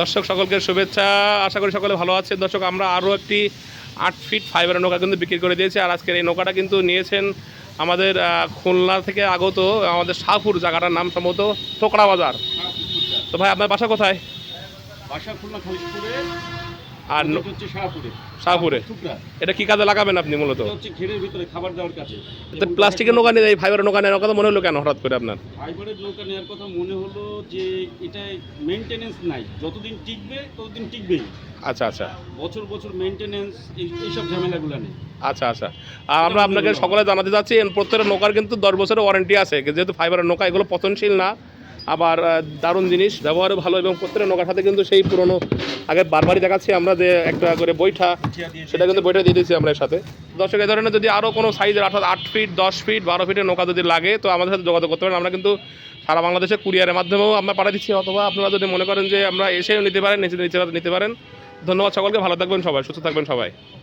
দর্শক সকলকে শুভেচ্ছা। আশা করি সকলে ভালো আছে দর্শক আমরা আরও একটি আট ফিট ফাইবারের নৌকা কিন্তু বিক্রি করে দিয়েছি। আর আজকের এই নৌকাটা কিন্তু নিয়েছেন আমাদের খুলনা থেকে আগত আমাদের শাহপুর জায়গাটার নাম সম্ভবত টোকরা বাজার। তো ভাই আপনার বাসা কোথায়? বাসা খুলনা আর হচ্ছে শাহপুরে। শাহপুরে? এটা কি কাজে লাগাবেন আপনি মূলত? এটা হচ্ছে ঘেরের ভিতরে খাবার দেওয়ার কাছে তো প্লাস্টিকের নৌকা নিয়ে এই ফাইবারের নৌকা নেওয়ার কথা মনে হলো কেন হঠাৎ করে আপনার? ফাইবারের নৌকা নেওয়ার কথা মনে হলো যে এটা মেনটেনেন্স নাই। যতদিন টিকবে ততদিন টিকবেই। আচ্ছা আচ্ছা। বছর বছর মেনটেনেন্স এইসব ঝামেলাগুলো নেই। আচ্ছা আচ্ছা। আর আমরা আপনাকে সকলে জানাতে চাচ্ছি প্রত্যেকটা নৌকার কিন্তু দশ বছরের ওয়ারেন্টি আছে। যেহেতু ফাইবারের নৌকা এগুলো পচনশীল না আবার দারুণ জিনিস, ব্যবহারও ভালো এবং প্রত্যেকটা নৌকার সাথে কিন্তু সেই পুরনো, আগে বারবারই দেখাচ্ছি আমরা যে একটা করে বৈঠা, সেটা কিন্তু বইটা দিয়ে দিয়েছি আমরা এর সাথে। দর্শক এই ধরনের যদি আরও কোনো সাইজের অর্থাৎ আট ফিট দশ ফিট বারো ফিটের নৌকা যদি লাগে, তো আমাদের সাথে যোগাযোগ করতে পারেন। আমরা কিন্তু সারা বাংলাদেশে কুরিয়ারের মাধ্যমেও আমরা পাঠিয়ে দিচ্ছি। অথবা আপনারা যদি মনে করেন যে আমরা এসেও নিতে পারেন নিচে নিতে পারেন। ধন্যবাদ সকলকে, ভালো থাকবেন সবাই, সুস্থ থাকবেন সবাই।